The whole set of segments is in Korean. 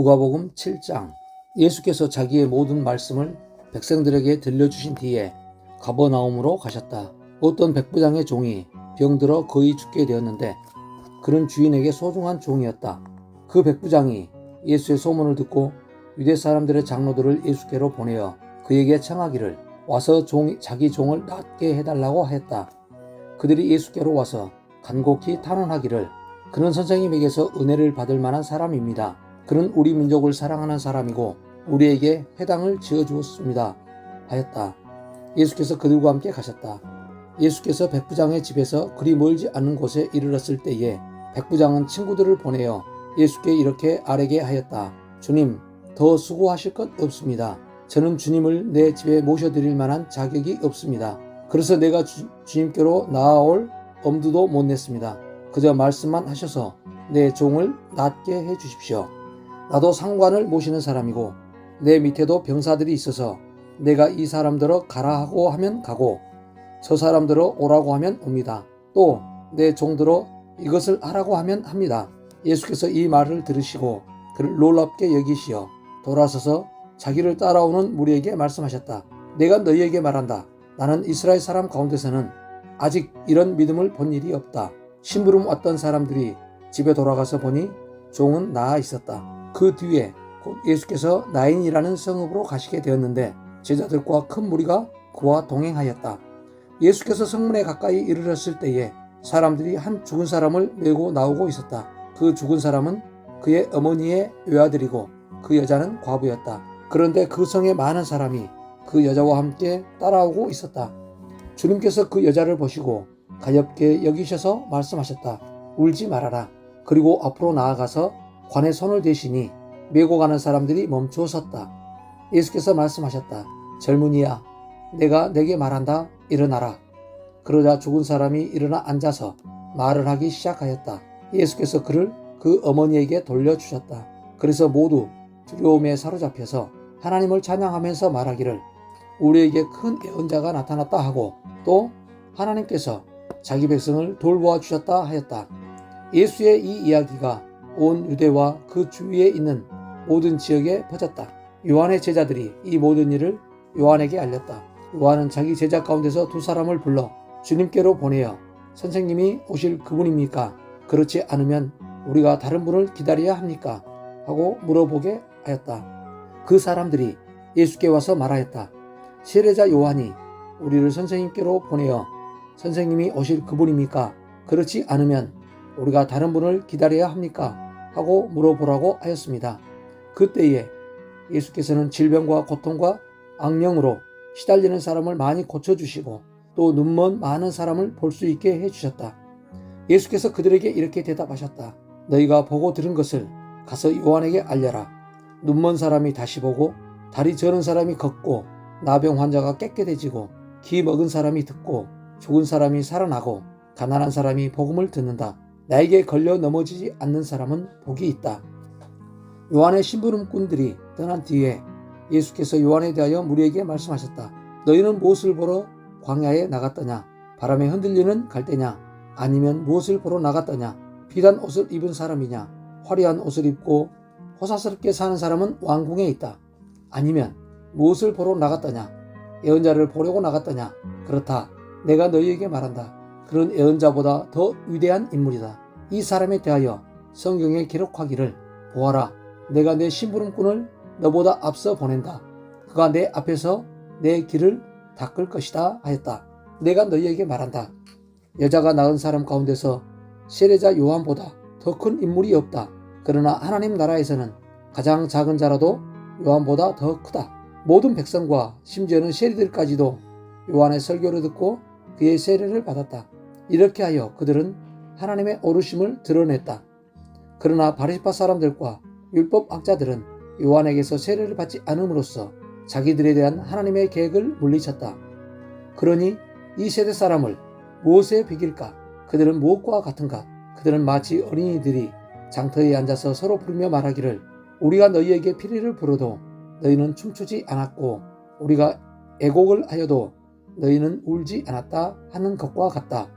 누가복음 7장 예수께서 자기의 모든 말씀을 백성들에게 들려주신 뒤에 가버나움으로 가셨다. 어떤 백부장의 종이 병들어 거의 죽게 되었는데 그는 주인에게 소중한 종이었다. 그 백부장이 예수의 소문을 듣고 유대 사람들의 장로들을 예수께로 보내어 그에게 청하기를 와서 종, 자기 종을 낫게 해달라고 하였다. 그들이 예수께로 와서 간곡히 탄원하기를 그는 선생님에게서 은혜를 받을 만한 사람입니다. 그는 우리 민족을 사랑하는 사람이고 우리에게 회당을 지어 주었습니다. 하였다. 예수께서 그들과 함께 가셨다. 예수께서 백부장의 집에서 그리 멀지 않은 곳에 이르렀을 때에 백부장은 친구들을 보내어 예수께 이렇게 아뢰게 하였다. 주님, 더 수고하실 것 없습니다. 저는 주님을 내 집에 모셔드릴 만한 자격이 없습니다. 그래서 내가 주, 주님께로 나아올 엄두도 못 냈습니다. 그저 말씀만 하셔서 내 종을 낫게 해 주십시오. 나도 상관을 모시는 사람이고 내 밑에도 병사들이 있어서 내가 이 사람들어 가라 하고 하면 가고 저 사람들어 오라고 하면 옵니다. 또 내 종들어 이것을 하라고 하면 합니다. 예수께서 이 말을 들으시고 그를 놀랍게 여기시어 돌아서서 자기를 따라오는 무리에게 말씀하셨다. 내가 너희에게 말한다. 나는 이스라엘 사람 가운데서는 아직 이런 믿음을 본 일이 없다. 심부름 왔던 사람들이 집에 돌아가서 보니 종은 나아 있었다. 그 뒤에 곧 예수께서 나인이라는 성읍으로 가시게 되었는데 제자들과 큰 무리가 그와 동행하였다. 예수께서 성문에 가까이 이르렀을 때에 사람들이 한 죽은 사람을 메고 나오고 있었다. 그 죽은 사람은 그의 어머니의 외아들이고 그 여자는 과부였다. 그런데 그 성에 많은 사람이 그 여자와 함께 따라오고 있었다. 주님께서 그 여자를 보시고 가엽게 여기셔서 말씀하셨다. 울지 말아라. 그리고 앞으로 나아가서 관에 손을 대시니 메고 가는 사람들이 멈추어 섰다. 예수께서 말씀하셨다. 젊은이야, 내가 내게 말한다. 일어나라. 그러자 죽은 사람이 일어나 앉아서 말을 하기 시작하였다. 예수께서 그를 그 어머니에게 돌려주셨다. 그래서 모두 두려움에 사로잡혀서 하나님을 찬양하면서 말하기를 우리에게 큰 예언자가 나타났다 하고 또 하나님께서 자기 백성을 돌보아 주셨다 하였다. 예수의 이 이야기가 온 유대와 그 주위에 있는 모든 지역에 퍼졌다. 요한의 제자들이 이 모든 일을 요한에게 알렸다. 요한은 자기 제자 가운데서 두 사람을 불러 주님께로 보내어 선생님이 오실 그분입니까? 그렇지 않으면 우리가 다른 분을 기다려야 합니까? 하고 물어보게 하였다. 그 사람들이 예수께 와서 말하였다. 세례자 요한이 우리를 선생님께로 보내어 선생님이 오실 그분입니까? 그렇지 않으면 우리가 다른 분을 기다려야 합니까? 하고 물어보라고 하였습니다. 그때에 예수께서는 질병과 고통과 악령으로 시달리는 사람을 많이 고쳐주시고 또 눈먼 많은 사람을 볼 수 있게 해주셨다. 예수께서 그들에게 이렇게 대답하셨다. 너희가 보고 들은 것을 가서 요한에게 알려라. 눈먼 사람이 다시 보고 다리 저는 사람이 걷고 나병 환자가 깨끗해지고 기 먹은 사람이 듣고 죽은 사람이 살아나고 가난한 사람이 복음을 듣는다. 나에게 걸려 넘어지지 않는 사람은 복이 있다. 요한의 심부름꾼들이 떠난 뒤에 예수께서 요한에 대하여 무리에게 말씀하셨다. 너희는 무엇을 보러 광야에 나갔더냐? 바람에 흔들리는 갈대냐? 아니면 무엇을 보러 나갔더냐? 비단 옷을 입은 사람이냐? 화려한 옷을 입고 호사스럽게 사는 사람은 왕궁에 있다. 아니면 무엇을 보러 나갔더냐? 예언자를 보려고 나갔더냐? 그렇다. 내가 너희에게 말한다. 그런 예언자보다 더 위대한 인물이다. 이 사람에 대하여 성경에 기록하기를 보아라. 내가 내 심부름꾼을 너보다 앞서 보낸다. 그가 내 앞에서 내 길을 닦을 것이다 하였다. 내가 너희에게 말한다. 여자가 낳은 사람 가운데서 세례자 요한보다 더 큰 인물이 없다. 그러나 하나님 나라에서는 가장 작은 자라도 요한보다 더 크다. 모든 백성과 심지어는 세리들까지도 요한의 설교를 듣고 그의 세례를 받았다. 이렇게 하여 그들은 하나님의 오르심을 드러냈다. 그러나 바리파 사람들과 율법 학자들은 요한에게서 세례를 받지 않음으로써 자기들에 대한 하나님의 계획을 물리쳤다. 그러니 이 세대 사람을 무엇에 비길까? 그들은 무엇과 같은가? 그들은 마치 어린이들이 장터에 앉아서 서로 부르며 말하기를 우리가 너희에게 피리를 불어도 너희는 춤추지 않았고 우리가 애곡을 하여도 너희는 울지 않았다 하는 것과 같다.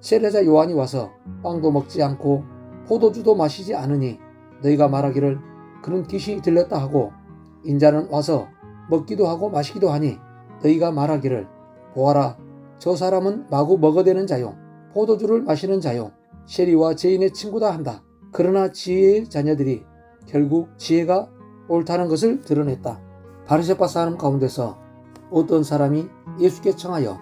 세례자 요한이 와서 빵도 먹지 않고 포도주도 마시지 않으니 너희가 말하기를 그는 귀신이 들렸다 하고 인자는 와서 먹기도 하고 마시기도 하니 너희가 말하기를 보아라 저 사람은 마구 먹어대는 자요 포도주를 마시는 자요 세리와 죄인의 친구다 한다. 그러나 지혜의 자녀들이 결국 지혜가 옳다는 것을 드러냈다. 바리새파 사람 가운데서 어떤 사람이 예수께 청하여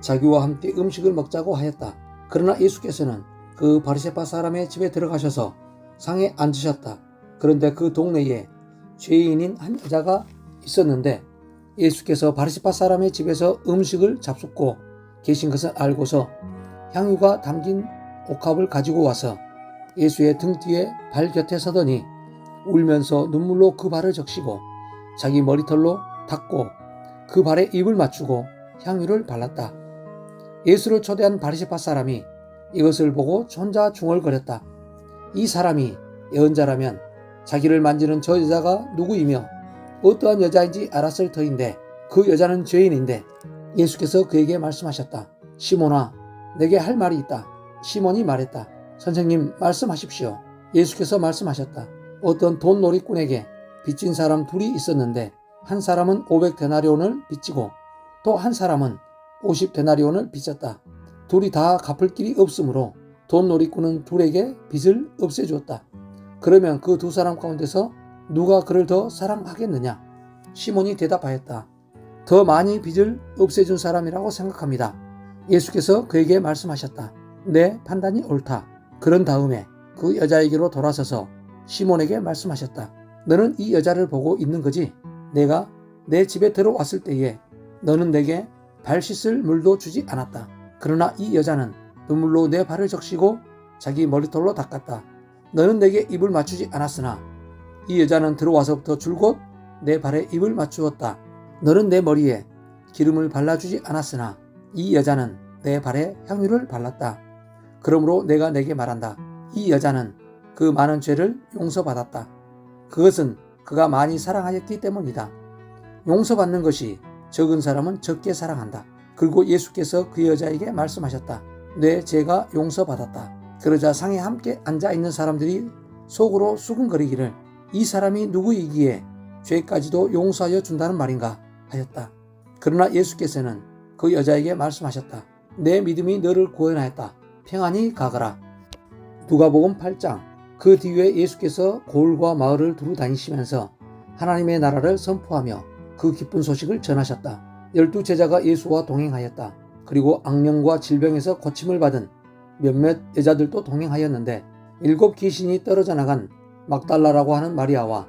자기와 함께 음식을 먹자고 하였다. 그러나 예수께서는 그 바리새파 사람의 집에 들어가셔서 상에 앉으셨다. 그런데 그 동네에 죄인인 한 여자가 있었는데 예수께서 바리새파 사람의 집에서 음식을 잡숫고 계신 것을 알고서 향유가 담긴 옥합을 가지고 와서 예수의 등 뒤에 발 곁에 서더니 울면서 눈물로 그 발을 적시고 자기 머리털로 닦고 그 발에 입을 맞추고 향유를 발랐다. 예수를 초대한 바리새파 사람이 이것을 보고 혼자 중얼거렸다. 이 사람이 예언자라면 자기를 만지는 저 여자가 누구이며 어떠한 여자인지 알았을 터인데 그 여자는 죄인인데 예수께서 그에게 말씀하셨다. 시몬아, 내게 할 말이 있다. 시몬이 말했다. 선생님, 말씀하십시오. 예수께서 말씀하셨다. 어떤 돈 놀이꾼에게 빚진 사람 둘이 있었는데 한 사람은 500 데나리온을 빚지고 또 한 사람은 50 데나리온을 빚졌다. 둘이 다 갚을 길이 없으므로 돈 놀이꾼은 둘에게 빚을 없애주었다. 그러면 그 두 사람 가운데서 누가 그를 더 사랑하겠느냐? 시몬이 대답하였다. 더 많이 빚을 없애준 사람이라고 생각합니다. 예수께서 그에게 말씀하셨다. 내 판단이 옳다. 그런 다음에 그 여자에게로 돌아서서 시몬에게 말씀하셨다. 너는 이 여자를 보고 있는 거지? 내가 내 집에 들어왔을 때에 너는 내게 발 씻을 물도 주지 않았다. 그러나 이 여자는 눈물로 내 발을 적시고 자기 머리털로 닦았다. 너는 내게 입을 맞추지 않았으나 이 여자는 들어와서부터 줄곧 내 발에 입을 맞추었다. 너는 내 머리에 기름을 발라주지 않았으나 이 여자는 내 발에 향유를 발랐다. 그러므로 내가 내게 말한다. 이 여자는 그 많은 죄를 용서받았다. 그것은 그가 많이 사랑하였기 때문이다. 용서받는 것이 적은 사람은 적게 사랑한다. 그리고 예수께서 그 여자에게 말씀하셨다. 내 죄가 용서받았다. 그러자 상에 함께 앉아 있는 사람들이 속으로 수근거리기를 이 사람이 누구이기에 죄까지도 용서하여 준다는 말인가 하였다. 그러나 예수께서는 그 여자에게 말씀하셨다. 내 믿음이 너를 구원하였다. 평안히 가거라. 누가복음 8장 그 뒤에 예수께서 고을과 마을을 두루 다니시면서 하나님의 나라를 선포하며 그 기쁜 소식을 전하셨다. 열두 제자가 예수와 동행하였다. 그리고 악령과 질병에서 고침을 받은 몇몇 여자들도 동행하였는데 일곱 귀신이 떨어져 나간 막달라라고 하는 마리아와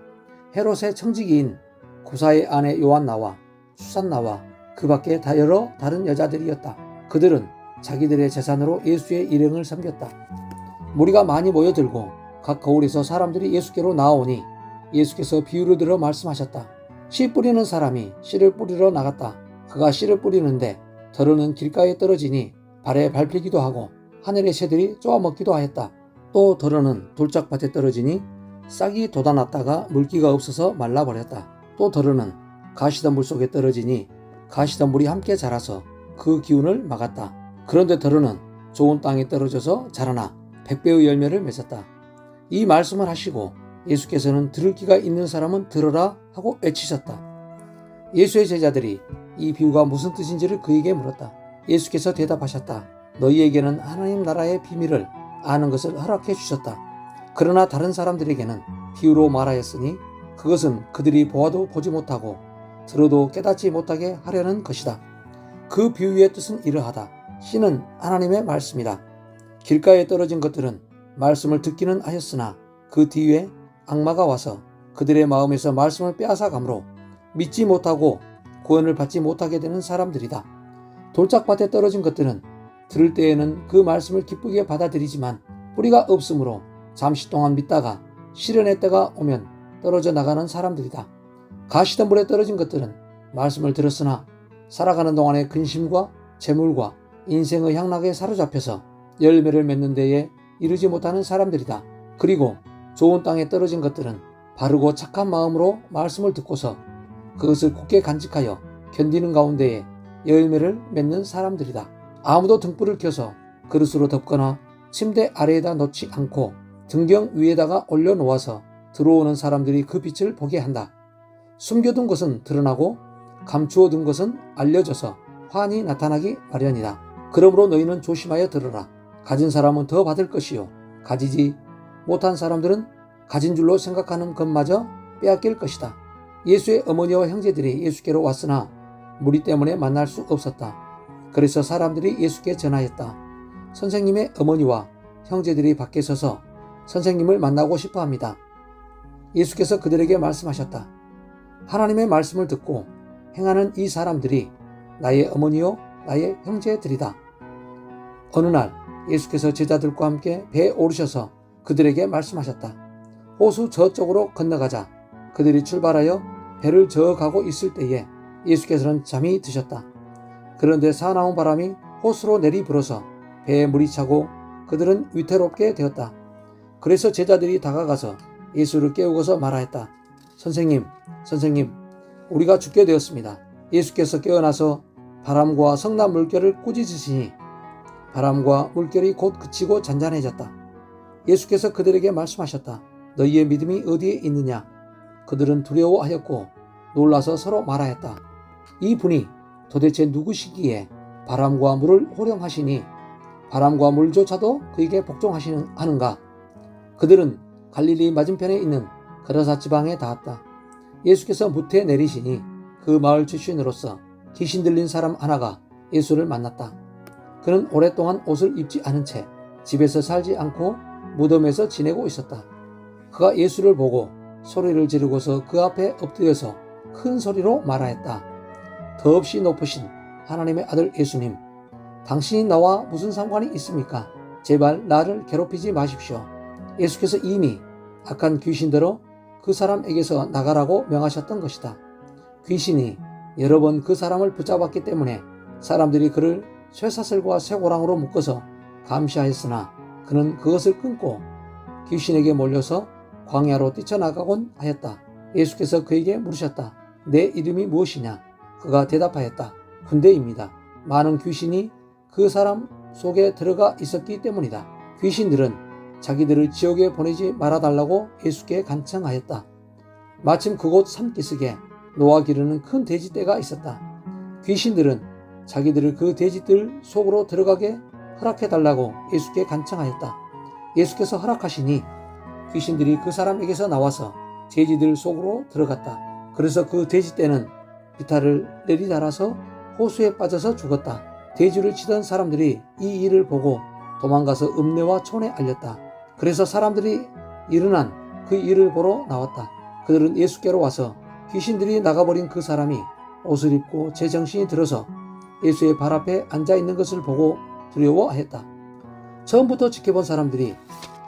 헤롯의 청지기인 구사의 아내 요한나와 수산나와 그 밖에 다 여러 다른 여자들이었다. 그들은 자기들의 재산으로 예수의 일행을 섬겼다. 무리가 많이 모여들고 각 거울에서 사람들이 예수께로 나오니 예수께서 비유를 들어 말씀하셨다. 씨 뿌리는 사람이 씨를 뿌리러 나갔다. 그가 씨를 뿌리는데 덜어는 길가에 떨어지니 발에 밟히기도 하고 하늘의 새들이 쪼아먹기도 하였다. 또 덜어는 돌짝밭에 떨어지니 싹이 돋아났다가 물기가 없어서 말라버렸다. 또 덜어는 가시덤불 속에 떨어지니 가시덤불이 함께 자라서 그 기운을 막았다. 그런데 덜어는 좋은 땅에 떨어져서 자라나 백배의 열매를 맺었다. 이 말씀을 하시고 예수께서는 들을 귀가 있는 사람은 들어라 하고 외치셨다. 예수의 제자들이 이 비유가 무슨 뜻인지를 그에게 물었다. 예수께서 대답하셨다. 너희에게는 하나님 나라의 비밀을 아는 것을 허락해 주셨다. 그러나 다른 사람들에게는 비유로 말하였으니 그것은 그들이 보아도 보지 못하고 들어도 깨닫지 못하게 하려는 것이다. 그 비유의 뜻은 이러하다. 씨는 하나님의 말씀이다. 길가에 떨어진 것들은 말씀을 듣기는 하였으나 그 뒤에 악마가 와서 그들의 마음에서 말씀을 빼앗아 가므로 믿지 못하고 구원을 받지 못하게 되는 사람들이다. 돌짝밭에 떨어진 것들은 들을 때에는 그 말씀을 기쁘게 받아들이지만 뿌리가 없으므로 잠시 동안 믿다가 실현의 때가 오면 떨어져 나가는 사람들이다. 가시덤 불에 떨어진 것들은 말씀을 들었으나 살아가는 동안의 근심과 재물과 인생의 향락에 사로잡혀서 열매를 맺는 데에 이르지 못하는 사람들이다. 그리고 좋은 땅에 떨어진 것들은 바르고 착한 마음으로 말씀을 듣고서 그것을 굳게 간직하여 견디는 가운데에 열매를 맺는 사람들이다. 아무도 등불을 켜서 그릇으로 덮거나 침대 아래에다 놓지 않고 등경 위에다가 올려놓아서 들어오는 사람들이 그 빛을 보게 한다. 숨겨둔 것은 드러나고 감추어둔 것은 알려져서 환히 나타나기 마련이다. 그러므로 너희는 조심하여 들으라. 가진 사람은 더 받을 것이요. 가지지 못한 사람들은 가진 줄로 생각하는 것마저 빼앗길 것이다. 예수의 어머니와 형제들이 예수께로 왔으나 무리 때문에 만날 수 없었다. 그래서 사람들이 예수께 전하였다. 선생님의 어머니와 형제들이 밖에 서서 선생님을 만나고 싶어 합니다. 예수께서 그들에게 말씀하셨다. 하나님의 말씀을 듣고 행하는 이 사람들이 나의 어머니요, 나의 형제들이다. 어느 날 예수께서 제자들과 함께 배에 오르셔서 그들에게 말씀하셨다. 호수 저쪽으로 건너가자. 그들이 출발하여 배를 저어가고 있을 때에 예수께서는 잠이 드셨다. 그런데 사나운 바람이 호수로 내리 불어서 배에 물이 차고 그들은 위태롭게 되었다. 그래서 제자들이 다가가서 예수를 깨우고서 말하였다. 선생님, 선생님, 우리가 죽게 되었습니다. 예수께서 깨어나서 바람과 성난 물결을 꾸짖으시니 바람과 물결이 곧 그치고 잔잔해졌다. 예수께서 그들에게 말씀하셨다. 너희의 믿음이 어디에 있느냐? 그들은 두려워하였고 놀라서 서로 말하였다. 이 분이 도대체 누구시기에 바람과 물을 호령하시니 바람과 물조차도 그에게 복종하시는 하는가? 그들은 갈릴리 맞은편에 있는 그라사 지방에 닿았다. 예수께서 무태 내리시니 그 마을 출신으로서 귀신 들린 사람 하나가 예수를 만났다. 그는 오랫동안 옷을 입지 않은 채 집에서 살지 않고 무덤에서 지내고 있었다. 그가 예수를 보고 소리를 지르고서 그 앞에 엎드려서 큰 소리로 말하였다. 더없이 높으신 하나님의 아들 예수님, 당신이 나와 무슨 상관이 있습니까? 제발 나를 괴롭히지 마십시오. 예수께서 이미 악한 귀신대로 그 사람에게서 나가라고 명하셨던 것이다. 귀신이 여러 번 그 사람을 붙잡았기 때문에 사람들이 그를 쇠사슬과 쇠고랑으로 묶어서 감시하였으나 그는 그것을 끊고 귀신에게 몰려서 광야로 뛰쳐나가곤 하였다. 예수께서 그에게 물으셨다. 내 이름이 무엇이냐? 그가 대답하였다. 군대입니다. 많은 귀신이 그 사람 속에 들어가 있었기 때문이다. 귀신들은 자기들을 지옥에 보내지 말아달라고 예수께 간청하였다. 마침 그곳 산기슭에 노아 기르는 큰 돼지떼가 있었다. 귀신들은 자기들을 그 돼지들 속으로 들어가게 허락해달라고 예수께 간청하였다. 예수께서 허락하시니 귀신들이 그 사람에게서 나와서 돼지들 속으로 들어갔다. 그래서 그 돼지 떼는 비탈을 내리달아서 호수에 빠져서 죽었다. 돼지를 치던 사람들이 이 일을 보고 도망가서 읍내와 촌에 알렸다. 그래서 사람들이 일어난 그 일을 보러 나왔다. 그들은 예수께로 와서 귀신들이 나가버린 그 사람이 옷을 입고 제정신이 들어서 예수의 발 앞에 앉아 있는 것을 보고 두려워했다. 처음부터 지켜본 사람들이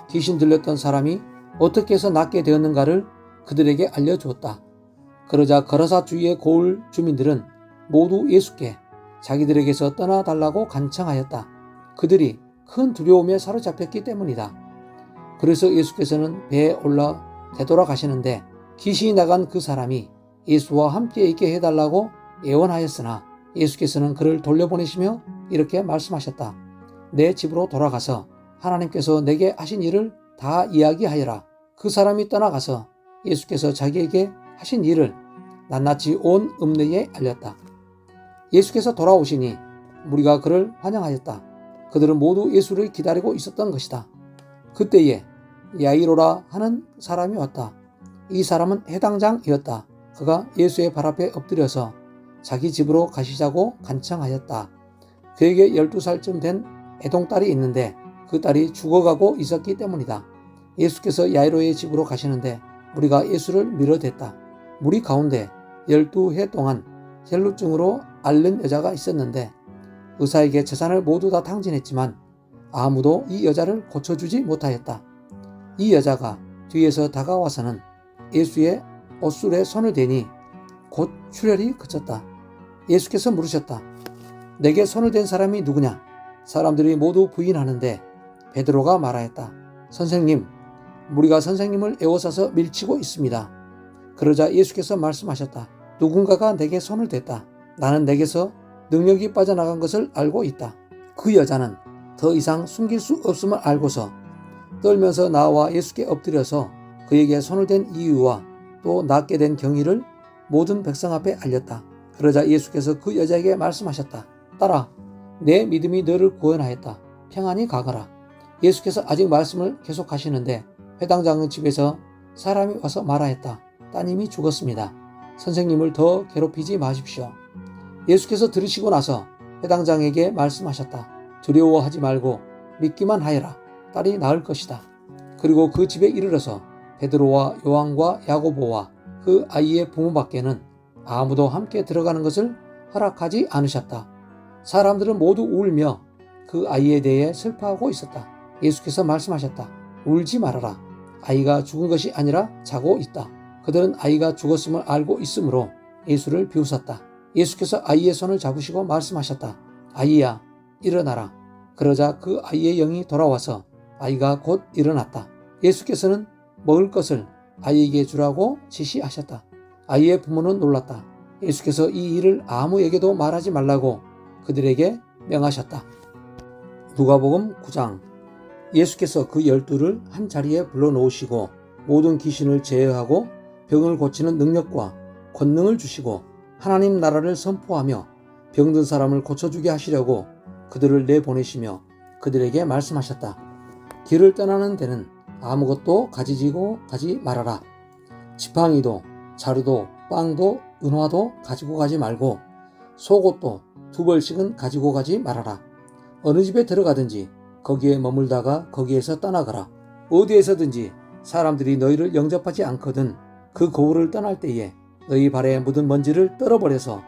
귀신 들렸던 사람이 어떻게 해서 낫게 되었는가를 그들에게 알려주었다. 그러자 거라사 주위의 고을 주민들은 모두 예수께 자기들에게서 떠나달라고 간청하였다. 그들이 큰 두려움에 사로잡혔기 때문이다. 그래서 예수께서는 배에 올라 되돌아가시는데 귀신이 나간 그 사람이 예수와 함께 있게 해달라고 애원하였으나 예수께서는 그를 돌려보내시며 이렇게 말씀하셨다. 내 집으로 돌아가서 하나님께서 내게 하신 일을 다 이야기하여라. 그 사람이 떠나가서 예수께서 자기에게 하신 일을 낱낱이 온 읍내에 알렸다. 예수께서 돌아오시니 무리가 그를 환영하였다. 그들은 모두 예수를 기다리고 있었던 것이다. 그때에 야이로라 하는 사람이 왔다. 이 사람은 해당장이었다. 그가 예수의 발 앞에 엎드려서 자기 집으로 가시자고 간청하였다. 그에게 12살쯤 된 애동딸이 있는데 그 딸이 죽어가고 있었기 때문이다. 예수께서 야이로의 집으로 가시는데 우리가 예수를 밀어댔다. 무리 가운데 12해 동안 혈루증으로 앓는 여자가 있었는데 의사에게 재산을 모두 다 탕진했지만 아무도 이 여자를 고쳐주지 못하였다. 이 여자가 뒤에서 다가와서는 예수의 옷술에 손을 대니 곧 출혈이 그쳤다. 예수께서 물으셨다. 내게 손을 댄 사람이 누구냐? 사람들이 모두 부인하는데 베드로가 말하였다. 선생님, 우리가 선생님을 에워싸서 밀치고 있습니다. 그러자 예수께서 말씀하셨다. 누군가가 내게 손을 댔다. 나는 내게서 능력이 빠져나간 것을 알고 있다. 그 여자는 더 이상 숨길 수 없음을 알고서 떨면서 나와 예수께 엎드려서 그에게 손을 댄 이유와 또 낳게 된 경위를 모든 백성 앞에 알렸다. 그러자 예수께서 그 여자에게 말씀하셨다. 딸아, 내 믿음이 너를 구원하였다. 평안히 가거라. 예수께서 아직 말씀을 계속 하시는데 회당장은 집에서 사람이 와서 말하였다. 따님이 죽었습니다. 선생님을 더 괴롭히지 마십시오. 예수께서 들으시고 나서 회당장에게 말씀하셨다. 두려워하지 말고 믿기만 하여라. 딸이 나을 것이다. 그리고 그 집에 이르러서 베드로와 요한과 야고보와 그 아이의 부모 밖에는 아무도 함께 들어가는 것을 허락하지 않으셨다. 사람들은 모두 울며 그 아이에 대해 슬퍼하고 있었다. 예수께서 말씀하셨다. 울지 말아라. 아이가 죽은 것이 아니라 자고 있다. 그들은 아이가 죽었음을 알고 있으므로 예수를 비웃었다. 예수께서 아이의 손을 잡으시고 말씀하셨다. 아이야, 일어나라. 그러자 그 아이의 영이 돌아와서 아이가 곧 일어났다. 예수께서는 먹을 것을 아이에게 주라고 지시하셨다. 아이의 부모는 놀랐다. 예수께서 이 일을 아무에게도 말하지 말라고 그들에게 명하셨다. 누가복음 9장 예수께서 그 열두를 한 자리에 불러놓으시고 모든 귀신을 제어하고 병을 고치는 능력과 권능을 주시고 하나님 나라를 선포하며 병든 사람을 고쳐주게 하시려고 그들을 내보내시며 그들에게 말씀하셨다. 길을 떠나는 데는 아무것도 가지지고 가지 말아라. 지팡이도 자루도 빵도 은화도 가지고 가지 말고 속옷도 두 벌씩은 가지고 가지 말아라. 어느 집에 들어가든지 거기에 머물다가 거기에서 떠나가라. 어디에서든지 사람들이 너희를 영접하지 않거든 그 거울을 떠날 때에 너희 발에 묻은 먼지를 떨어버려서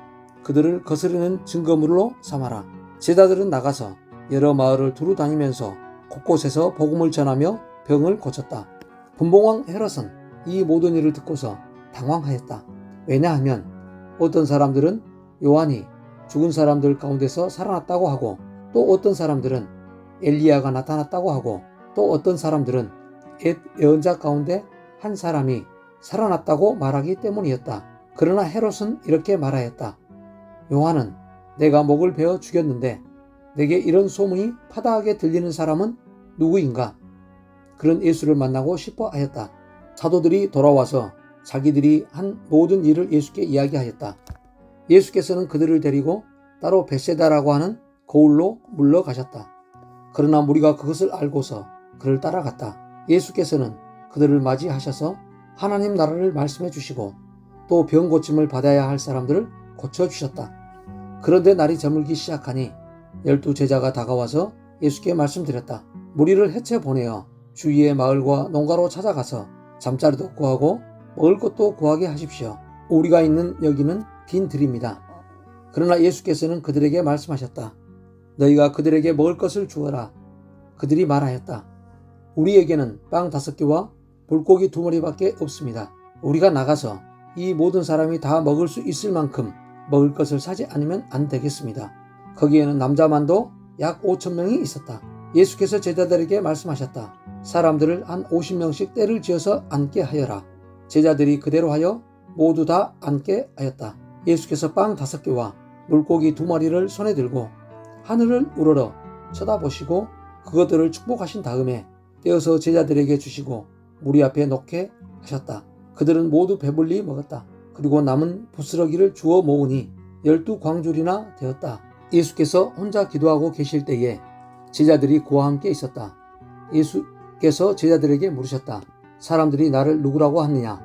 그들을 거스르는 증거물로 삼아라. 제자들은 나가서 여러 마을을 두루 다니면서 곳곳에서 복음을 전하며 병을 고쳤다. 분봉왕 헤롯은 이 모든 일을 듣고서 당황하였다. 왜냐하면 어떤 사람들은 요한이 죽은 사람들 가운데서 살아났다고 하고 또 어떤 사람들은 엘리야가 나타났다고 하고 또 어떤 사람들은 옛 예언자 가운데 한 사람이 살아났다고 말하기 때문이었다. 그러나 헤롯은 이렇게 말하였다. 요한은 내가 목을 베어 죽였는데 내게 이런 소문이 파다하게 들리는 사람은 누구인가? 그런 예수를 만나고 싶어 하였다. 사도들이 돌아와서 자기들이 한 모든 일을 예수께 이야기하였다. 예수께서는 그들을 데리고 따로 베세다라고 하는 거울로 물러가셨다. 그러나 무리가 그것을 알고서 그를 따라갔다. 예수께서는 그들을 맞이하셔서 하나님 나라를 말씀해 주시고 또 병 고침을 받아야 할 사람들을 고쳐 주셨다. 그런데 날이 저물기 시작하니 열두 제자가 다가와서 예수께 말씀드렸다. 무리를 해체 보내어 주위의 마을과 농가로 찾아가서 잠자리도 구하고 먹을 것도 구하게 하십시오. 우리가 있는 여기는 빈 들입니다. 그러나 예수께서는 그들에게 말씀하셨다. 너희가 그들에게 먹을 것을 주어라. 그들이 말하였다. 우리에게는 빵 다섯 개와 물고기 두 마리밖에 없습니다. 우리가 나가서 이 모든 사람이 다 먹을 수 있을 만큼 먹을 것을 사지 않으면 안 되겠습니다. 거기에는 남자만도 약 5천 명이 있었다. 예수께서 제자들에게 말씀하셨다. 사람들을 한 50명씩 때를 지어서 앉게 하여라. 제자들이 그대로 하여 모두 다 앉게 하였다. 예수께서 빵 다섯 개와 물고기 두 마리를 손에 들고 하늘을 우러러 쳐다보시고 그것들을 축복하신 다음에 떼어서 제자들에게 주시고 무리 앞에 놓게 하셨다. 그들은 모두 배불리 먹었다. 그리고 남은 부스러기를 주워 모으니 열두 광줄이나 되었다. 예수께서 혼자 기도하고 계실 때에 제자들이 그와 함께 있었다. 예수께서 제자들에게 물으셨다. 사람들이 나를 누구라고 하느냐?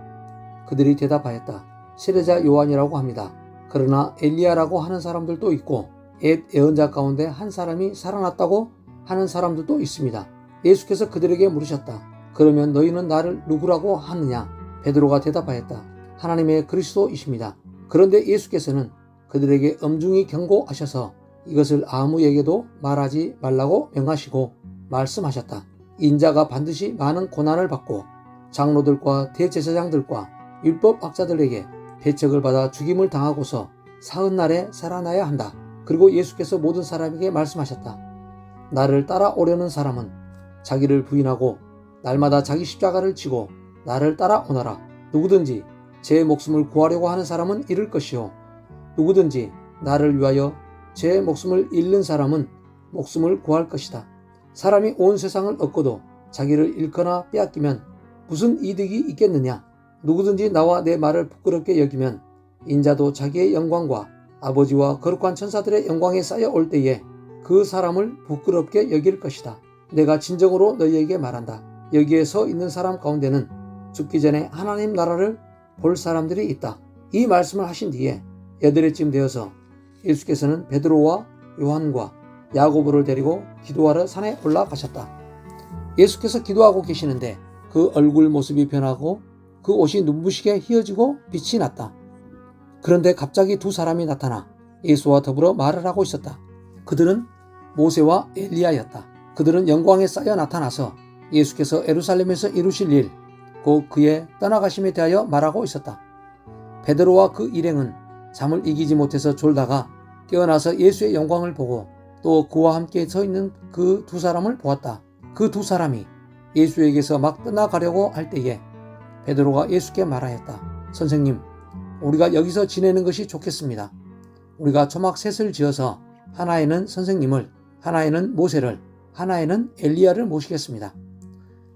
그들이 대답하였다. 세례자 요한이라고 합니다. 그러나 엘리야라고 하는 사람들도 있고 옛 예언자 가운데 한 사람이 살아났다고 하는 사람들도 있습니다. 예수께서 그들에게 물으셨다. 그러면 너희는 나를 누구라고 하느냐? 베드로가 대답하였다. 하나님의 그리스도이십니다. 그런데 예수께서는 그들에게 엄중히 경고하셔서 이것을 아무에게도 말하지 말라고 명하시고 말씀하셨다. 인자가 반드시 많은 고난을 받고 장로들과 대제사장들과 율법학자들에게 배척을 받아 죽임을 당하고서 사흘 날에 살아나야 한다. 그리고 예수께서 모든 사람에게 말씀하셨다. 나를 따라오려는 사람은 자기를 부인하고 날마다 자기 십자가를 지고 나를 따라오너라. 누구든지 제 목숨을 구하려고 하는 사람은 잃을 것이요. 누구든지 나를 위하여 제 목숨을 잃는 사람은 목숨을 구할 것이다. 사람이 온 세상을 얻고도 자기를 잃거나 빼앗기면 무슨 이득이 있겠느냐? 누구든지 나와 내 말을 부끄럽게 여기면 인자도 자기의 영광과 아버지와 거룩한 천사들의 영광에 쌓여 올 때에 그 사람을 부끄럽게 여길 것이다. 내가 진정으로 너희에게 말한다. 여기에 서 있는 사람 가운데는 죽기 전에 하나님 나라를 볼 사람들이 있다. 이 말씀을 하신 뒤에 여드레쯤 되어서 예수께서는 베드로와 요한과 야고보를 데리고 기도하러 산에 올라가셨다. 예수께서 기도하고 계시는데 그 얼굴 모습이 변하고 그 옷이 눈부시게 휘어지고 빛이 났다. 그런데 갑자기 두 사람이 나타나 예수와 더불어 말을 하고 있었다. 그들은 모세와 엘리야였다. 그들은 영광에 쌓여 나타나서 예수께서 에루살렘에서 이루실 일, 곧 그의 떠나가심에 대하여 말하고 있었다. 베드로와 그 일행은 잠을 이기지 못해서 졸다가 깨어나서 예수의 영광을 보고 또 그와 함께 서 있는 그 두 사람을 보았다. 그 두 사람이 예수에게서 막 떠나가려고 할 때에 베드로가 예수께 말하였다. 선생님, 우리가 여기서 지내는 것이 좋겠습니다. 우리가 초막 셋을 지어서 하나에는 선생님을, 하나에는 모세를, 하나에는 엘리야를 모시겠습니다.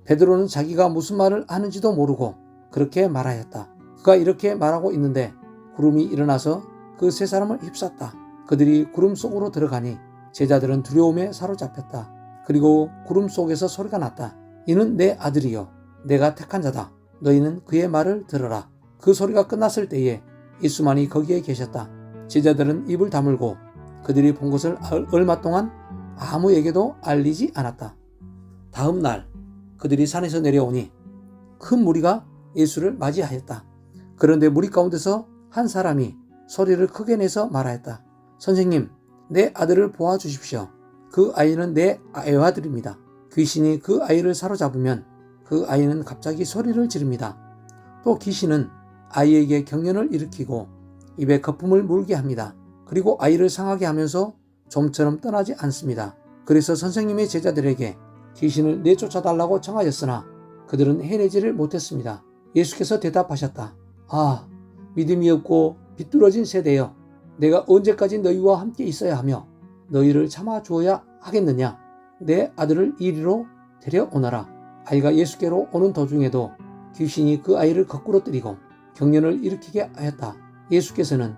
베드로는 자기가 무슨 말을 하는지도 모르고 그렇게 말하였다. 그가 이렇게 말하고 있는데 구름이 일어나서 그 세 사람을 휩쌌다. 그들이 구름 속으로 들어가니 제자들은 두려움에 사로잡혔다. 그리고 구름 속에서 소리가 났다. 이는 내 아들이요. 내가 택한 자다. 너희는 그의 말을 들어라. 그 소리가 끝났을 때에 예수만이 거기에 계셨다. 제자들은 입을 다물고 그들이 본 것을 얼마 동안 아무에게도 알리지 않았다. 다음 날 그들이 산에서 내려오니 큰 무리가 예수를 맞이하였다. 그런데 무리 가운데서 한 사람이 소리를 크게 내서 말하였다. 선생님, 내 아들을 보아주십시오. 그 아이는 내 애아들입니다. 귀신이 그 아이를 사로잡으면 그 아이는 갑자기 소리를 지릅니다. 또 귀신은 아이에게 경련을 일으키고 입에 거품을 물게 합니다. 그리고 아이를 상하게 하면서 좀처럼 떠나지 않습니다. 그래서 선생님의 제자들에게 귀신을 내쫓아달라고 청하였으나 그들은 해내지를 못했습니다. 예수께서 대답하셨다. 아, 믿음이 없고 비뚤어진 세대여. 내가 언제까지 너희와 함께 있어야 하며 너희를 참아 주어야 하겠느냐? 내 아들을 이리로 데려오너라. 아이가 예수께로 오는 도중에도 귀신이 그 아이를 거꾸로 때리고 경련을 일으키게 하였다. 예수께서는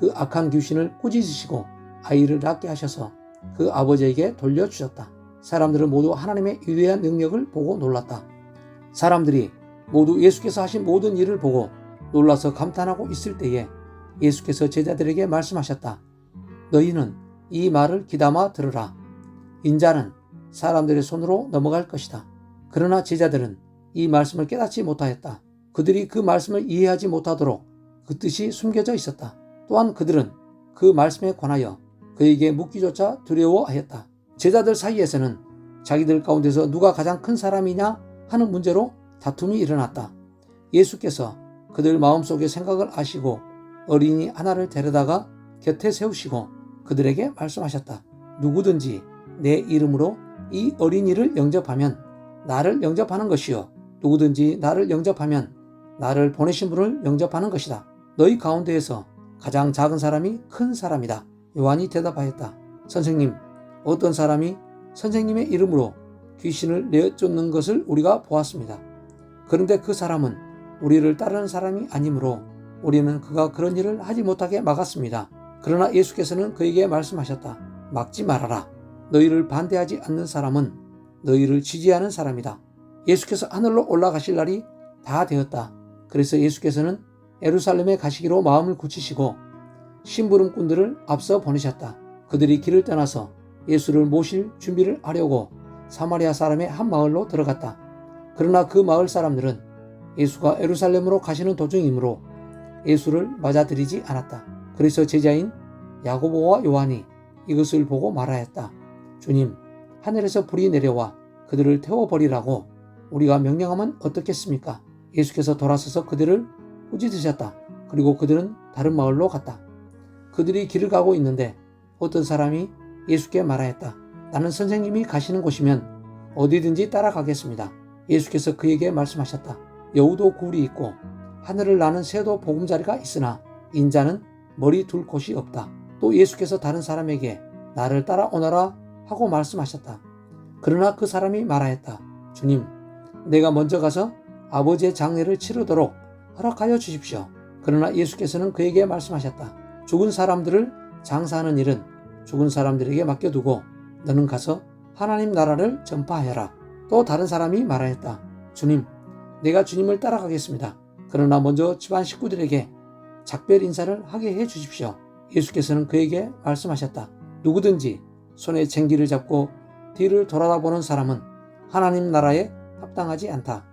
그 악한 귀신을 꾸짖으시고 아이를 낫게 하셔서 그 아버지에게 돌려주셨다. 사람들은 모두 하나님의 위대한 능력을 보고 놀랐다. 사람들이 모두 예수께서 하신 모든 일을 보고 놀라서 감탄하고 있을 때에 예수께서 제자들에게 말씀하셨다. 너희는 이 말을 귀담아 들으라. 인자는 사람들의 손으로 넘어갈 것이다. 그러나 제자들은 이 말씀을 깨닫지 못하였다. 그들이 그 말씀을 이해하지 못하도록 그 뜻이 숨겨져 있었다. 또한 그들은 그 말씀에 관하여 그에게 묻기조차 두려워하였다. 제자들 사이에서는 자기들 가운데서 누가 가장 큰 사람이냐 하는 문제로 다툼이 일어났다. 예수께서 그들 마음속의 생각을 아시고 어린이 하나를 데려다가 곁에 세우시고 그들에게 말씀하셨다. 누구든지 내 이름으로 이 어린이를 영접하면 나를 영접하는 것이요. 누구든지 나를 영접하면 나를 보내신 분을 영접하는 것이다. 너희 가운데에서 가장 작은 사람이 큰 사람이다. 요한이 대답하였다. 선생님, 어떤 사람이 선생님의 이름으로 귀신을 내쫓는 것을 우리가 보았습니다. 그런데 그 사람은 우리를 따르는 사람이 아니므로 우리는 그가 그런 일을 하지 못하게 막았습니다. 그러나 예수께서는 그에게 말씀하셨다. 막지 말아라. 너희를 반대하지 않는 사람은 너희를 지지하는 사람이다. 예수께서 하늘로 올라가실 날이 다 되었다. 그래서 예수께서는 에루살렘에 가시기로 마음을 굳히시고 심부름꾼들을 앞서 보내셨다. 그들이 길을 떠나서 예수를 모실 준비를 하려고 사마리아 사람의 한 마을로 들어갔다. 그러나 그 마을 사람들은 예수가 에루살렘으로 가시는 도중이므로 예수를 맞아들이지 않았다. 그래서 제자인 야고보와 요한이 이것을 보고 말하였다. 주님, 하늘에서 불이 내려와 그들을 태워버리라고 우리가 명령하면 어떻겠습니까? 예수께서 돌아서서 그들을 꾸짖으셨다. 그리고 그들은 다른 마을로 갔다. 그들이 길을 가고 있는데 어떤 사람이 예수께 말하였다. 나는 선생님이 가시는 곳이면 어디든지 따라가겠습니다. 예수께서 그에게 말씀하셨다. 여우도 굴이 있고 하늘을 나는 새도 보금자리가 있으나 인자는 머리 둘 곳이 없다. 또 예수께서 다른 사람에게 나를 따라오너라 하고 말씀하셨다. 그러나 그 사람이 말하였다. 주님, 내가 먼저 가서 아버지의 장례를 치르도록 허락하여 주십시오. 그러나 예수께서는 그에게 말씀하셨다. 죽은 사람들을 장사하는 일은 죽은 사람들에게 맡겨두고 너는 가서 하나님 나라를 전파하여라. 또 다른 사람이 말하였다. 주님, 내가 주님을 따라가겠습니다. 그러나 먼저 집안 식구들에게 작별 인사를 하게 해 주십시오. 예수께서는 그에게 말씀하셨다. 누구든지 손에 쟁기를 잡고 뒤를 돌아다보는 사람은 하나님 나라에 합당하지 않다.